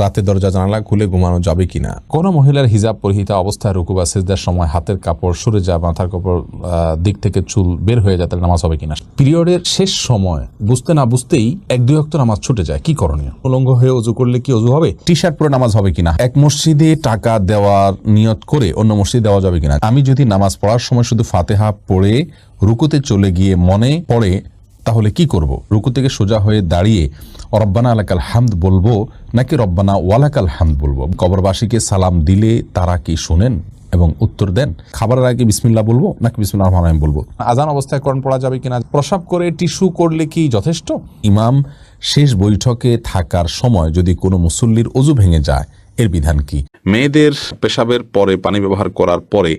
রাতে দরজা জানালা খুলে ঘুমানো যাবে কিনা? কোনো মহিলার হিজাব পরিহিতা অবস্থায় রুকু বা সেজদার সময় হাতের কাপড় সরে যায় মাথার কাপড় দিক থেকে চুল বের হয়ে যায় তাহলে নামাজ হবে কিনা? পিরিয়ডের শেষ সময় বুঝতে না বুঝতেই এক দুই অক্ত নামাজ ছুটে যায়। কি করণীয়? উলঙ্গ হয়ে অজু করলে কি অজু হবে? টি শার্ট পরে নামাজ হবে কিনা? এক মসজিদে টাকা দেওয়ার নিয়ত করে অন্য মসজিদে দেওয়া যাবে কিনা? আমি যদি নামাজ পড়ার সময় শুধু ফাতেহা পড়ে রুকুতে চলে গিয়ে মনে পড়ে তাহলে কি করব? রুকু থেকে সোজা হয়ে দাঁড়িয়ে রব্বানা আলাকাল হামদ বলব নাকি রব্বানা ওয়ালাকাল হামদ বলব? কবরবাসীকে সালাম দিলে তারা কি শোনেন এবং উত্তর দেন? খাবারের আগে বিসমিল্লাহ বলব নাকি বিসমিল্লাহ রহমান রহিম বলব? আজান অবস্থায় করণ পড়া যাবে কিনা? প্রসাব করে টিস্যু করলে কি যথেষ্ট? ইমাম, শেষ বৈঠকে থাকার সময় যদি কোনো মুসল্লির অজু ভেঙে যায়, এর বিধান কি? মেয়েদের পেশাবের পরে পানি ব্যবহার করার পরে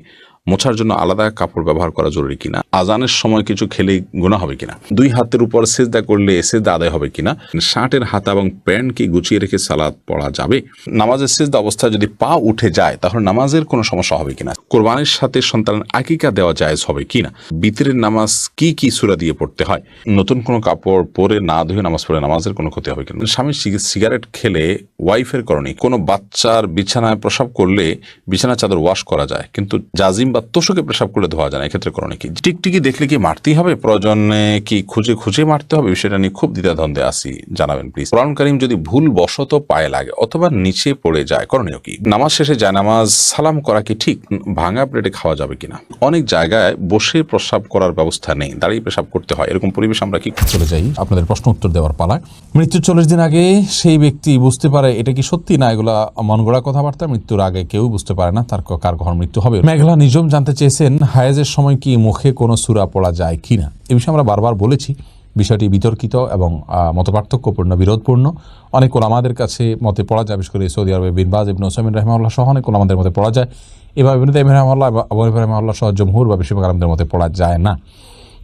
মোছার জন্য আলাদা কাপড় ব্যবহার করা জরুরি কিনা? আজানের সময় কিছু খেলে গুণা হবে কিনা? দুই হাতের উপর সেজদা করলে সেজদা আদায় হবে কিনা? শার্টের হাতা এবং প্যান্ট কি গুছিয়ে রেখে সালাদ পড়া যাবে? নামাজের সেজদা অবস্থায় যদি পা উঠে যায়, তাহলে নামাজের কোনো সমস্যা হবে কিনা? কোরবানির সাথে সন্তানের আকিকা দেওয়া জায়েজ হবে কিনা? বিতরের নামাজ কি কি সুরা দিয়ে পড়তে হয়? নতুন কোনো কাপড় পরে না ধুয়ে নামাজ পড়ে নামাজের কোনো ক্ষতি হবে কিনা? স্বামী সিগারেট খেলে ওয়াইফের করণী কোনো বাচ্চার বিছানায় প্রসাব করলে বিছানা চাদর ওয়াশ করা যায়, কিন্তু জাজিম বা তোষকে প্রসাব করলে ধোয়া যায় না, এক্ষেত্রে করণী কি টিকটিকি দেখলে কি মারতেই হবে? প্রয়োজনে কি খুঁজে খুঁজে মারতে হবে? বিষয়টা নিয়ে খুব দ্বিধাদ্বন্দ্বে আসি জানাবেন প্লিজ কোরআন করিম যদি ভুল বশত পায়ে লাগে অথবা নিচে পড়ে যায়, করণীয় কি? নামাজ শেষে যায়, নামাজ সালাম করা কি ঠিক? ভাঙা প্লেটে খাওয়া যাবে কিনা? অনেক জায়গায় বসে প্রসাব করার ব্যবস্থা নেই, দাঁড়িয়ে পেশাব করতে হয়, এরকম পরিবেশ আমরা কি চলে যাই আপনাদের প্রশ্ন উত্তর দেওয়ার পালায়। মৃত্যুর চল্লিশ দিন আগে সেই ব্যক্তি বুঝতে পারে এটা কি সত্যি? না, এগুলা মন গড়া কথাবার্তা, মৃত্যুর আগে কেউ বুঝতে পারে না তার কার ঘর মৃত্যু হবে? মেঘলা নিজম জানতে চেয়েছেন হায়াজের সময় কি মুখে কোনো সুরা পড়া যায় কি না এ বিষয়ে আমরা বারবার বলেছি, বিষয়টি বিতর্কিত এবং মত পার্থক্যপূর্ণ বিরোধপূর্ণ। অনেক ওলামাদের কাছে মতে পড়া যায়, বিশেষ করে সৌদি আরবে বিনবাজ ইবন ওসামিন রহমাল্লাহ সহ অনেক ওলামাদের মতে পড়া যায়। এবার ইবন তাইম রহমাল্লাহ আবু রহমাল্লাহ সহ জমহুর বা বেশিরভাগ আলমদের মতে পড়া যায় না।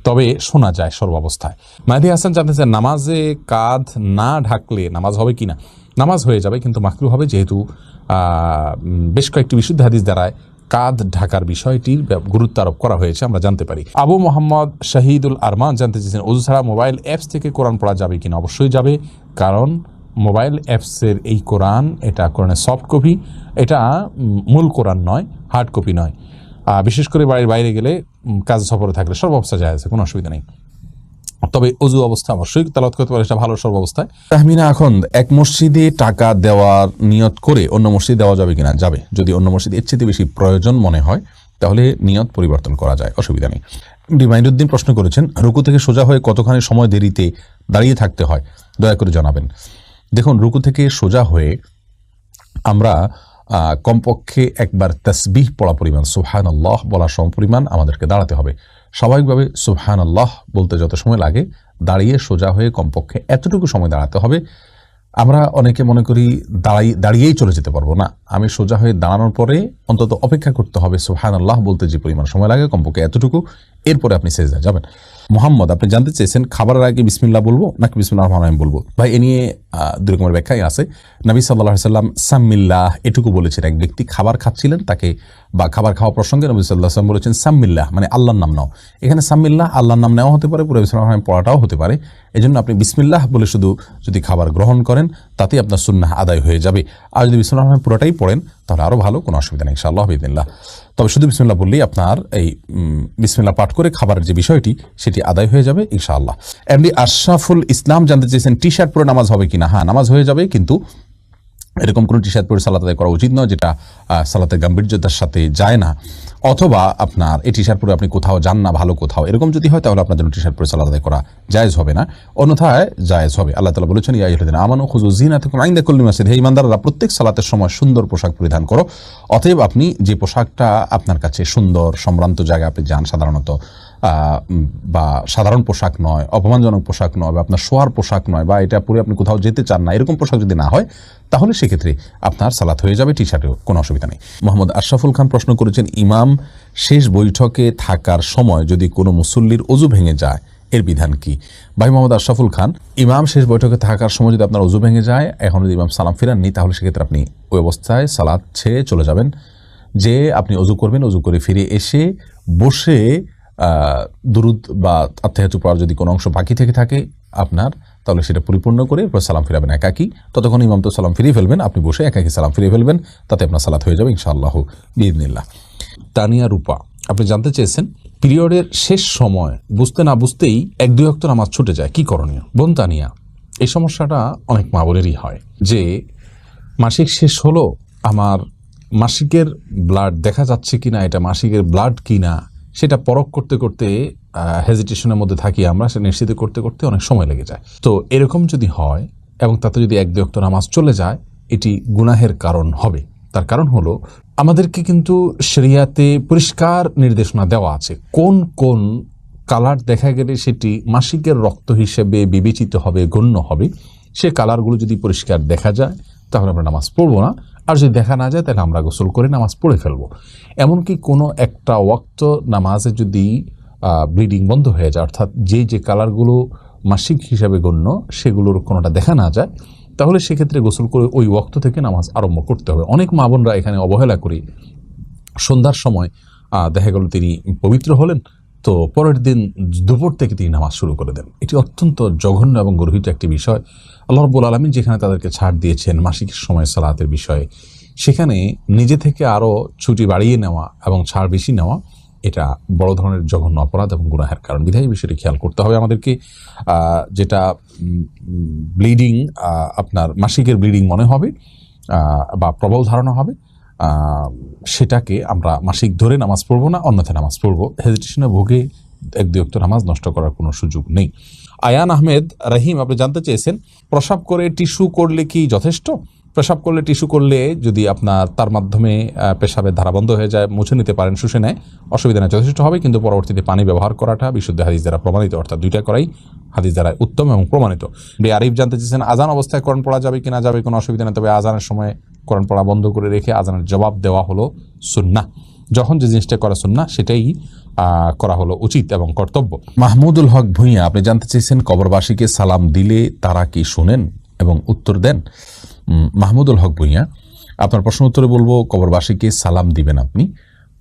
তবে শোনা যায় সর্বাবস্থায়। মাহিদি হাসান জানতে চান, নামাজে কাঁধ না ঢাকলে নামাজ হবে কি না নামাজ হয়ে যাবে, কিন্তু মাকরু হবে যেহেতু বেশ কয়েকটি বিশুদ্ধ হাদিস দ্বারায় কাঁধ ঢাকার বিষয়টির গুরুত্ব আরোপ করা হয়েছে, আমরা জানতে পারি। আবু মোহাম্মদ শাহিদুল আরমান জানতে চেয়েছেন অজু ছাড়া মোবাইল অ্যাপস থেকে কোরআন পড়া যাবে কিনা? অবশ্যই যাবে, কারণ মোবাইল অ্যাপসের এই কোরআন, এটা কোরআনের সফট কপি, এটা মূল কোরআন নয়, হার্ড কপি নয়। বিশেষ করে বাড়ির বাইরে গেলে কাজ সফরে থাকলে সব অবস্থা যায় আছে, কোনো অসুবিধা নেই। তবে অজু অবস্থা অবশ্যই তালাত করতে পারে সেটা ভালো সর্ব অবস্থায়। তাহমিনা, এখন এক মসজিদে টাকা দেওয়ার নিয়ত করে অন্য মসজিদে দেওয়া যাবে কিনা? যাবে। যদি অন্য মসজিদে এর চেয়ে বেশি প্রয়োজন মনে হয়, তাহলে নিয়ত পরিবর্তন করা যায়, অসুবিধা নেই। ডিমাইন্ডুদ্দিন প্রশ্ন করেছেন, রুকু থেকে সোজা হয়ে কতখানি সময় দেরিতে দাঁড়িয়ে থাকতে হয়? দয়া করে জানাবেন। দেখুন, রুকু থেকে সোজা হয়ে আমরা কমপক্ষে একবার তসবিহ পড়া পরিমাণ সুবহান আল্লাহ বলা সম পরিমাণ আমাদেরকে দাঁড়াতে হবে। স্বাভাবিকভাবে সুবহান আল্লাহ বলতে যত সময় লাগে, দাঁড়িয়ে সোজা হয়ে কমপক্ষে এতটুকু সময় দাঁড়াতে হবে। আমরা অনেকে মনে করি দাঁড়াই, দাঁড়িয়েই চলে যেতে পারব না। আমি সোজা হয়ে দাঁড়ানোর পরে অন্তত অপেক্ষা করতে হবে সোহান আল্লাহ বলতে যে পরিমাণ সময় লাগে, কমপক্ষে এতটুকু। এরপরে আপনি সেজদা যাবেন। মোহাম্মদ, আপনি জানতে চেয়েছেন খাবারের আগে বিসমিল্লাহ বলব নাকি বিসমিল্লাহ রহমান রহিম বলব? ভাই, এ নিয়ে দুই রকমের ব্যাখ্যাই আছে। নবী সাল্লাহ সাল্লাম সাম্মিল্লাহ এটুকু বলেছেন। এক ব্যক্তি খাবার খাচ্ছিলেন, তাকে বা খাবার খাওয়া প্রসঙ্গে নবী সাল্লাহ সাল্লাম বলেছেন সাম্মিল্লাহ মানে আল্লাহর নাম নাও। এখানে সাম্মিল্লাহ আল্লাহর নাম নেওয়া হতে পারে, পুরো বিসমিল্লাহ রহমান পড়াটাও হতে পারে। এই আপনি বিসমিল্লাহ বলে শুধু যদি খাবার গ্রহণ করেন তাতেই আপনার সুন্না আদায় হয়ে যাবে। আর যদি বিসমুল্লাহ রহমান পুরোটাই পড়েন, তাহলে আরও ভালো, কোনো অসুবিধা নেই, ইনশাআল্লাহ বিদিল্লাহ তবে শুধু বিসমুল্লাহ বললেই আপনার এই বিসমুল্লাহ পাঠ করে খাবারের যে বিষয়টি, সেটি আদায় হয়ে যাবে, ইনশাআল্লাহ। এমনি আশরাফুল ইসলাম জানতে চেয়েছেন টি শার্ট পরে নামাজ হবে কি না হ্যাঁ নামাজ হয়ে যাবে, কিন্তু এরকম কোনো টি শার্ট পরে সালাত আদায় করা উচিত নয়, যেটা সালাতের গাম্ভীর্যতার সাথে যায় না। অথবা আপনার এই টি শার্ট পরে আপনি কোথাও যান না, ভালো কোথাও, এরকম যদি হয় তাহলে আপনার জন্য টি শার্ট পরে সালাত আদায় করা জায়েজ হবে না। অন্যথায় জায়েজ হবে। আল্লাহ তালা বলেছেন, ইয়া ইহদিন আমানু খুজু জিনা থেকে আইন্দা কল্লি মাসিদ হে ইমানদাররা, প্রত্যেক সালাতের সময় সুন্দর পোশাক পরিধান করো। অতএব আপনি যে পোশাকটা আপনার কাছে সুন্দর, সম্ভ্রান্ত জায়গায় আপনি যান সাধারণত বা সাধারণ পোশাক নয়, অপমানজনক পোশাক নয়, বা আপনার শোয়ার পোশাক নয়, বা এটা পরে আপনি কোথাও যেতে চান না, এরকম পোশাক যদি না হয় তাহলে সেক্ষেত্রে আপনার সালাত হয়ে যাবে টি শার্টেও কোনো অসুবিধা নেই। মোহাম্মদ আশরাফুল খান প্রশ্ন করেছেন, ইমাম, শেষ বৈঠকে থাকার সময় যদি কোনো মুসল্লির অজু ভেঙে যায়, এর বিধান কি? ভাই মোহাম্মদ আশরাফুল খান, ইমাম, শেষ বৈঠকে থাকার সময় যদি আপনার অজু ভেঙে যায়, এখন যদি ইমাম সালাম ফিরাননি, তাহলে সেক্ষেত্রে আপনি ওই অবস্থায় সালাদ ছেড়ে চলে যাবেন। যে আপনি অজু করবেন, অজু করে ফিরে এসে বসে দুরুদ বা আত্মাহাতু পড়ার যদি কোনো অংশ বাকি থেকে থাকে, আপনার তাহলে সেটা পরিপূর্ণ করে এরপর সালাম ফিরাবেন একাকি। ততক্ষণ ইমাম তো সালাম ফিরিয়ে ফেলবেন, আপনি বসে একাকি সালাম ফিরিয়ে ফেলবেন, তাতে আপনার সালাত হয়ে যাবে ইনশাআল্লাহ বিদিনিল্লাহ তানিয়া রূপা, আপনি জানতে চেয়েছেন? পিরিয়ডের শেষ সময় বুঝতে না বুঝতেই এক দুই অক্ত নামাজ ছুটে যায়। কি করণীয়? বোন তানিয়া এই সমস্যাটা অনেক মা বোনেরই হয় যে মাসিক শেষ হলো, আমার মাসিকের ব্লাড দেখা যাচ্ছে কিনা, এটা মাসিকের ব্লাড কিনা সেটা পরখ করতে করতে হেজিটেশনের মধ্যে থাকি আমরা, সেটা নিশ্চিত করতে করতে অনেক সময় লেগে যায়। তো এরকম যদি হয়, এবং তাতে যদি এক দুই নামাজ চলে যায়, এটি গুনাহের কারণ হবে। তার কারণ হলো, আমাদেরকে কিন্তু শরিয়াতে পরিষ্কার নির্দেশনা দেওয়া আছে। কোন কোন কালার দেখা গেলে সেটি মাসিকের রক্ত হিসেবে বিবেচিত হবে, গণ্য হবে, সে কালারগুলো যদি পরিষ্কার দেখা যায়, তাহলে আমরা নামাজ পড়ব না। আর যদি দেখা না যায়, তাহলে আমরা গোসল করে নামাজ পড়ে ফেলব। এমনকি কোনো একটা ওয়াক্ত নামাজে যদি ব্লিডিং বন্ধ হয়ে যায়, অর্থাৎ যে যে কালারগুলো মাসিক হিসাবে গণ্য, সেগুলোর কোনোটা দেখা না যায়, তাহলে সেক্ষেত্রে গোসল করে ওই ওয়াক্ত থেকে নামাজ আরম্ভ করতে হবে। অনেক মা বোনরা এখানে অবহেলা করে। সন্ধ্যার সময় দেখা গেল তিনি পবিত্র হলেন তো পরের দিন দুপুর থেকে তিনি নামাজ শুরু করে দেন। এটি অত্যন্ত জঘন্য এবং গর্হিত একটি বিষয়। আল্লাহ রব্বুল আলমিন যেখানে তাদেরকে ছাড় দিয়েছেন, মাসিক সময় সালাতের বিষয়ে, সেখানে নিজে থেকে আরও ছুটি বাড়িয়ে নেওয়া এবং ছাড় বেশি নেওয়া, এটা বড় ধরনের জঘন্য অপরাধ এবং গুনাহের কারণ। বিধায় বিষয়টি খেয়াল করতে হবে আমাদেরকে। যেটা ব্লিডিং আপনার মাসিকের ব্লিডিং মনে হবে বা প্রবল ধারণা হবে। সেটাকে আমরা মাসিক ধরে নামাজ পড়ব না, অন্যথায় নামাজ পড়ব। হেজিটেশনে ভোগে এক দুই নামাজ নষ্ট করার কোনো সুযোগ নেই। আয়ান আহমেদ রহিম, আপনি জানতে চেয়েছেন, প্রসাব করে টিস্যু করলে কি যথেষ্ট? পেশাব করলে টিস্যু করলে যদি আপনার, তার মাধ্যমে পেশাবের ধারা বন্ধ হয়ে যায়, মুছে নিতে পারেন, শুষে নেয়, অসুবিধা নেই, যথেষ্ট হবে। কিন্তু পরবর্তীতে পানি ব্যবহার করাটা বিশুদ্ধ হাদিস দ্বারা প্রমাণিত, অর্থাৎ দুইটা করাই হাদিস দ্বারা উত্তম এবং প্রমাণিত। আরিফ জানতে চেয়েছেন, আজান অবস্থায় করণ পড়া যাবে কিনা যাবে কোনো অসুবিধা নেই, তবে আজানের সময় কোরআন পড়া বন্ধ করে রেখে আজানের জবাব দেওয়া হলো সুন্না যখন যে জিনিসটা করা সুন্না সেটাই করা হলো উচিত এবং কর্তব্য। মাহমুদুল হক ভূঁইয়া, আপনি জানতে চেয়েছেন কবরবাসীকে সালাম দিলে তারা কি শোনেন এবং উত্তর দেন? মাহমুদুল হক ভূঁইয়া, আপনার প্রশ্ন উত্তরে বলব, কবরবাসীকে সালাম দিবেন আপনি।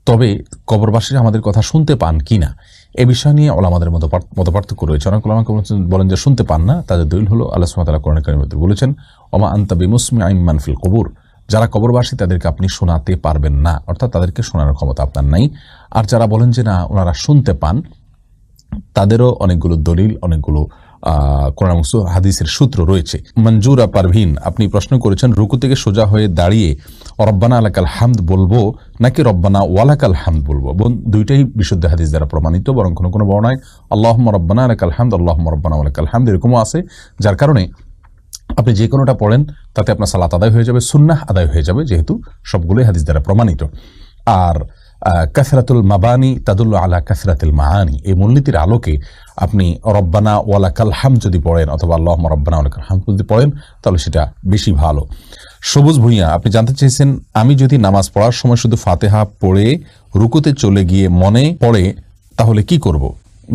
তবে কবরবাসীরা আমাদের কথা শুনতে পান কি না? এ বিষয় নিয়ে ওলামাদের মতো মত পার্থক্য রয়েছে। অনেক বলেছেন- বলেন যে শুনতে পান না, তাদের দলিল হলো, আল্লাহ সুমাতালা কোরআন মধ্যে বলেছেন, ওমা আন্তা বিমুসমি আইন মানফিল কবুর। যারা কবরবাসী, তাদেরকে আপনি শোনাতে পারবেন না। অর্থাৎ তাদেরকে শোনানোর ক্ষমতা আপনার নাই। আর যারা বলেন যে না, ওনারা শুনতে পান, তাদেরও অনেকগুলো দলিল, অনেকগুলো কোরআন হাদিসের সূত্র রয়েছে। মঞ্জুরা পারভিন, আপনি প্রশ্ন করেছেন, রুকু থেকে সোজা হয়ে দাঁড়িয়ে রব্বানা আলাকাল হামদ বলব, নাকি রব্বানা ওয়ালাকাল হামদ বলব? বোন, দুইটাই বিশুদ্ধ হাদিস দ্বারা প্রমাণিত, বরং কোনো কোনো বর্ণায় আল্লাহ রব্বানা আলাকাল হামদ আল্লাহ রব্বানা ওয়ালাকাল হামদ, এরকমও আছে, যার কারণে আপনি যে কোনোটা পড়েন, তাতে আপনার সালাত আদায় হয়ে যাবে, সুন্নাহ আদায় হয়ে যাবে, যেহেতু সবগুলোই হাদিস দ্বারা প্রমাণিত। আর কাসরাতুল মাবানি তাদুল্ল আলা কাসরাতুল মাহানি। এই মূলনীতির আলোকে আপনি রব্বানা ওয়ালাকাল হাম যদি পড়েন, অথবা আল্লাহ রব্বানা ওয়ালাকাল হাম যদি পড়েন, তাহলে সেটা বেশি ভালো। সবুজ ভূঁইয়া, আপনি জানতে চেয়েছেন, আমি যদি নামাজ পড়ার সময় শুধু ফাতেহা পড়ে, রুকুতে চলে গিয়ে মনে পড়ে, তাহলে কি করব?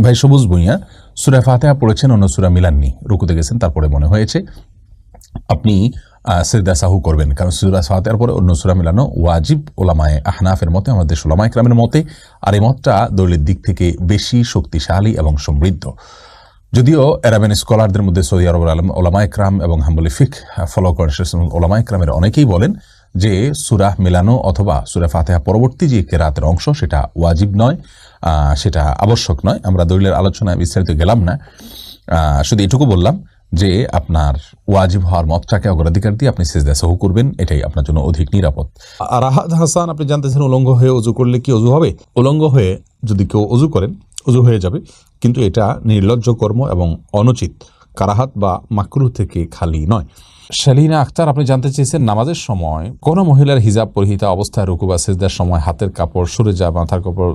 ভাই, সবুজ ভূঁইয়া, সুরা ফাতেহা পড়েছেন, অন্য সুরা মিলাননি, রুকুতে গেছেন, তারপরে মনে হয়েছে। আপনি সেদা সাহু করবেন। কারণ সুরা সাহাতের পরে অন্য সুরা মিলানো ওয়াজিব ওলামায় আহনাফের মতে, আমাদের সোলামা ইকরামের মতে, আর এই মতটা দলিলের দিক থেকে বেশি শক্তিশালী এবং সমৃদ্ধ। যদিও অ্যারাবিয়ান স্কলারদের মধ্যে সৌদি আরবের আলম ওলামা ইকরাম এবং হাম্বলি ফিক ফলো করেন। ওলামা ইকরামের অনেকেই বলেন যে সুরাহ মিলানো অথবা সুরা ফাতেহা পরবর্তী যে কেরাতের অংশ, সেটা ওয়াজিব নয় সেটা আবশ্যক নয়। আমরা দলিলের আলোচনায় বিস্তারিত গেলাম না। শুধু এটুকু বললাম যে আপনার ওয়াজিব হওয়ার মতটাকে অগ্রাধিকার দিয়ে আপনি সেজদা সহ করবেন, এটাই আপনার জন্য অধিক নিরাপদ। রাহাত হাসান, আপনি জানতেছেন উলঙ্গ হয়ে অজু করলে কি অজু হবে? উলঙ্গ হয়ে যদি কেউ অজু করেন অজু হয়ে যাবে। কিন্তু এটা নির্লজ্জ কর্ম এবং অনুচিত। কারাহাত বা মাকরু থেকে খালি নয়। শালিনা আক্তার আপনি জানতে চেয়েছেন নামাজের সময় কোন মহিলার হিজাব পরিহিতা অবস্থায় রুকু বা সেজদার সময় হাতের কাপড় সরে যায়, মাথার কাপড়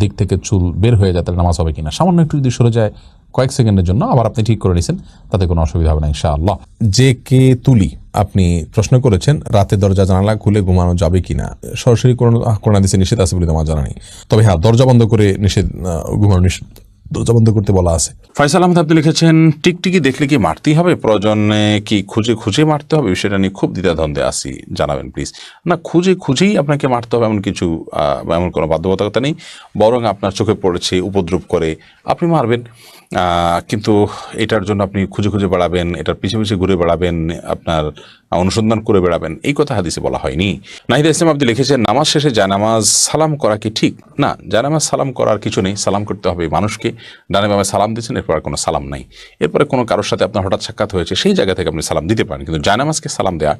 দিক থেকে চুল বের হয়ে যায়, তাহলে নামাজ হবে কিনা? সামান্য একটু যদি সরে যায় কয়েক সেকেন্ডের জন্য আবার আপনি ঠিক করে নিয়েছেন তাতে কোনো অসুবিধা হবে না ইনশাআল্লাহ। যে কে তুলি আপনি প্রশ্ন করেছেন রাতে দরজা জানালা খুলে ঘুমানো যাবে কি না সরাসরি কোরআন কোরআন দিছে নিষেধ আছে বলে আমার জানা নেই। তবে হ্যাঁ দরজা বন্ধ করে নিষেধ ঘুমানো নিষেধ দরজা বন্ধ করতে বলা আছে। ফয়সাল আহমেদ আপনি লিখেছেন টিকটিকি দেখলে কি মারতেই হবে? প্রয়োজনে কি খুঁজে খুঁজে মারতে হবে? বিষয়টা নিয়ে খুব দ্বিধাদ্বন্দ্বে আসি জানাবেন প্লিজ না খুঁজে খুঁজেই আপনাকে মারতে হবে এমন কিছু এমন কোনো বাধ্যবাধকতা নেই। বরং আপনার চোখে পড়েছে উপদ্রব করে আপনি মারবেন। কিন্তু এটার জন্য আপনি খুঁজে খুঁজে বেড়াবেন এটার পিছিয়ে পিছিয়ে ঘুরে বেড়াবেন আপনার অনুসন্ধান করে বেড়াবেন। এই কথা হাদিসে বলা হয়নি। নাহিদ ইসলাম আপনি লিখেছেন, নামাজ শেষে জানামাজ সালাম করা কি ঠিক? না জানামাজ সালাম করার কিছু নেই, সালাম করতে হবে মানুষকে। ডানে বামে সালাম দিচ্ছেন এরপর কোনো সালাম নাই। এরপরে কোনো কারোর সাথে আপনার হঠাৎ সাক্ষাৎ হয়েছে, সেই জায়গা থেকে আপনি সালাম দিতে পারেন। কিন্তু জানামাজকে সালাম দেওয়া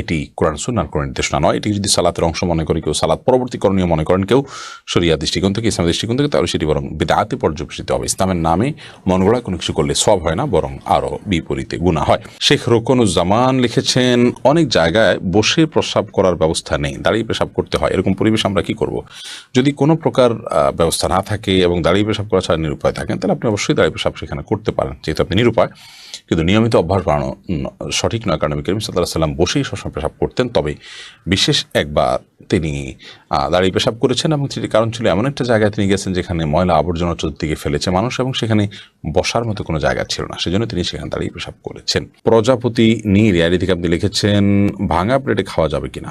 এটি কোরআন সুন্নার কোনো নির্দেশনা নয়। এটি যদি সালাতের অংশ মনে করে কেউ, সালাত পরবর্তী করণীয় মনে করেন কেউ শরিয়া দৃষ্টিকোণ থেকে, ইসলাম দৃষ্টিকোণ থেকে, তাহলে সেটি বরং বিদাতে পর্যবেসিত হবে। ইসলামের নামে মন গড়া কোনো কিছু করলে সব হয় না, বরং আরও বিপরীতে গুণা হয়। শেখ রোকনুজ্জামান লিখেছেন অনেক জায়গায় বসে প্রস্রাব করার ব্যবস্থা নেই, দাঁড়িয়ে পেশাব করতে হয়। এরকম পরিবেশ আমরা কি করব? যদি কোনো প্রকার ব্যবস্থা না থাকে এবং দাঁড়িয়ে পেশাব করা ছাড়া নিরুপায় থাকেন, তাহলে আপনি অবশ্যই দাঁড়িয়ে পেশাব সেখানে করতে পারেন, যেহেতু আপনি নিরুপায়। কিন্তু নিয়মিত অভ্যাস বাড়ানো সঠিক নয়। কারণ নবী করিম সাল্লাহ সাল্লাম বসেই সবসময় পেশাব করতেন, তবে বিশেষ একবার তিনি দাঁড়িয়ে পেশাব করেছেন এবং সেটি কারণ ছিল এমন একটা জায়গায় তিনি গেছেন যেখানে ময়লা আবর্জনা চতুর্দিকে ফেলেছে মানুষ এবং সেখানে বসার মতো কোনো জায়গা ছিল না। সেজন্য তিনি সেখানে দাঁড়িয়ে পেশাব করেছেন। প্রজাপতি নীর ইয়ারি থেকে আপনি লিখেছেন, ভাঙা প্লেটে খাওয়া যাবে কিনা?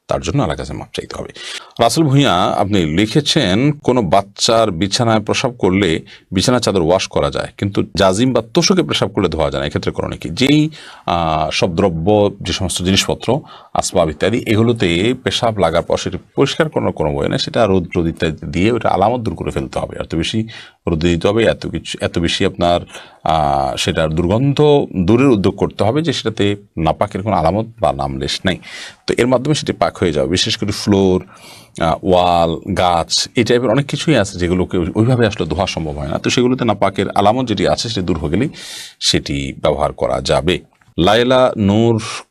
তার জন্য আল্লাহ কাছে মাপ চাইতে হবে। রাসেল ভূঁইয়া, আপনি লিখেছেন, কোনো বাচ্চার বিছানায় প্রসাব করলে বিছানা চাদর ওয়াশ করা যায়, কিন্তু জাজিম বা তোষকে প্রসাব করলে ধোয়া যায় না। এক্ষেত্রে করণে কি? যেই সব দ্রব্য, যে সমস্ত জিনিসপত্র, আসবাব ইত্যাদি, এগুলোতে পেশাব লাগার পর সেটি পরিষ্কার করার কোনো বই না, সেটা রোদ রোদ ইত্যাদি দিয়ে ওটা আলামত দূর করে ফেলতে হবে। এত বেশি রোদে দিতে হবে, এত কিছু, এত বেশি আপনার সেটার দুর্গন্ধ দূরের উদ্যোগ করতে হবে যে সেটাতে নাপাকের কোনো আলামত বা নাম নামলেশ নাই। তো এর মাধ্যমে সেটি পাক হয়ে যাবে। বিশেষ করে ফ্লোর ওয়াল, গাছ, এই টাইপের অনেক কিছুই আছে যেগুলোকে ওইভাবে আসলে ধোয়া সম্ভব হয় না। তো সেগুলোতে নাপাকের আলামত যেটি আছে সেটি দূর হয়ে গেলেই সেটি ব্যবহার করা যাবে। লাইলা নূর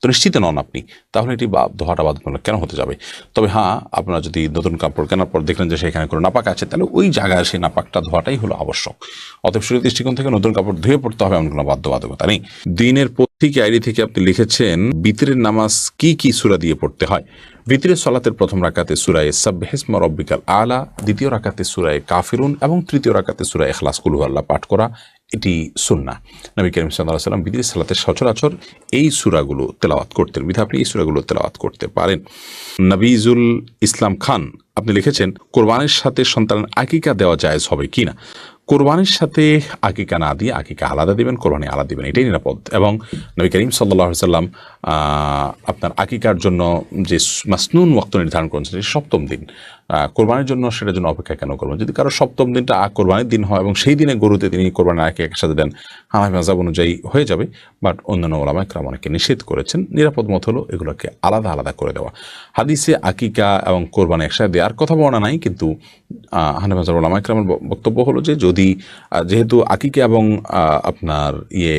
তো নিশ্চিত নন আপনি। তাহলে এটি বা ধোয়াটা বাধ্যতামূলক কেন হতে যাবে? তবে হ্যাঁ আপনারা যদি নতুন কাপড় কেনার পর দেখলেন যে সেখানে কোনো নাপাক আছে, তাহলে ওই জায়গায় সেই নাপাকটা ধোয়াটাই হলো আবশ্যক। অতএব শরীর দৃষ্টিকোণ থেকে নতুন কাপড় ধুয়ে পড়তে হবে এমন কোনো বাধ্যবাধকতা নেই। দিনের পত্রিকা আইডি থেকে আপনি লিখেছেন, বিতরের নামাজ কি কি সুরা দিয়ে পড়তে হয়? বিতরের সলাতের প্রথম রাকাতে সুরায় সাবহেসমা রব্বিকাল আলা, দ্বিতীয় রাকাতে সুরায় কাফিরুন এবং তৃতীয় রাকাতে সুরায় এখলাস কুলহু আল্লাহ পাঠ করা এটি সুন্না নবী করিম সাল্লাহ সাল্লাম বিদির সালাতের সচরাচর এই সুরাগুলো তেলাওয়াত করতেন। বিধা আপনি এই সুরাগুলো তেলাওয়াত করতে পারেন। নবীজুল ইসলাম খান, আপনি লিখেছেন, কোরবানির সাথে সন্তানের আকিকা দেওয়া জায়েজ হবে কি না? কোরবানির সাথে আকিকা না দিয়ে আকিকা আলাদা দিবেন, কোরবানি আলাদা দিবেন, এটাই নিরাপদ। এবং নবী করিম সাল্লাহ সাল্লাম আপনার আকিকার জন্য যে মাসনুন ওয়াক্ত নির্ধারণ করেছেন সপ্তম দিন। কোরবানির জন্য সেটার জন্য অপেক্ষা কেন করবেন? যদি কারও সপ্তম দিনটা কোরবানির দিন হয় এবং সেই দিনে গরুতে তিনি কোরবানির আগে একসাথে দেন হানাফি মাজাব অনুযায়ী হয়ে যাবে। বাট অন্যান্য ওলামা একরাম অনেকে নিষেধ করেছেন, নিরাপদ মত হলো এগুলোকে আলাদা আলাদা করে দেওয়া। হাদিসে আকিকা এবং কোরবানি একসাথে দেওয়ার কথা বলা নাই, কিন্তু হানাফি মাজাব ওলামা একরামের বক্তব্য হলো যে যদি যেহেতু আকিকা এবং আপনার ইয়ে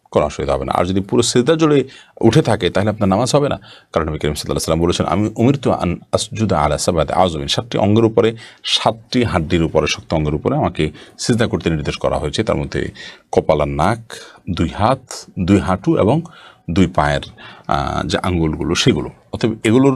কোনো অসুবিধা হবে না। আর যদি পুরো সিজদা জুড়ে উঠে থাকে, তাহলে আপনার নামাজ হবে না। কারণ নবী করিম সাল্লাহ সাল্লাম বলেছেন, আমি উমির তো আন আসজুদা আলা সাবাতে আজমিন সাতটি অঙ্গের উপরে, সাতটি হাড্ডির উপরে, শক্ত অঙ্গের উপরে আমাকে সিজদা করতে নির্দেশ করা হয়েছে। তার মধ্যে কপালার নাক, দুই হাত, দুই হাঁটু এবং দুই পায়ের যে আঙ্গুলগুলো, সেগুলো। অতএব এগুলোর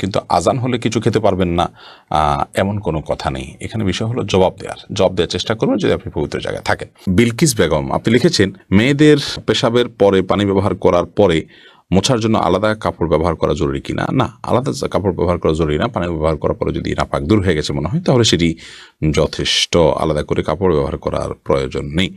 কিন্তু আজান হলে কিছু খেতে পারবেন না এমন কোনো কথা নেই। এখানে বিষয় হলো জবাব দেওয়ার জবাব দেওয়ার চেষ্টা করবেন যদি আপনি পবিত্র জায়গায় থাকেন। বিলকিস বেগম, আপনি লিখেছেন, মেয়েদের পেশাবের পরে পানি ব্যবহার করার পরে মোছার জন্য আলাদা কাপড় ব্যবহার করা জরুরি কিনা? না, আলাদা কাপড় ব্যবহার করা জরুরি না। পানি ব্যবহার করার পরে যদি নাপাক দূর হয়ে গেছে মনে হয়, তাহলে সেটি যথেষ্ট। আলাদা করে কাপড় ব্যবহার করার প্রয়োজন নেই।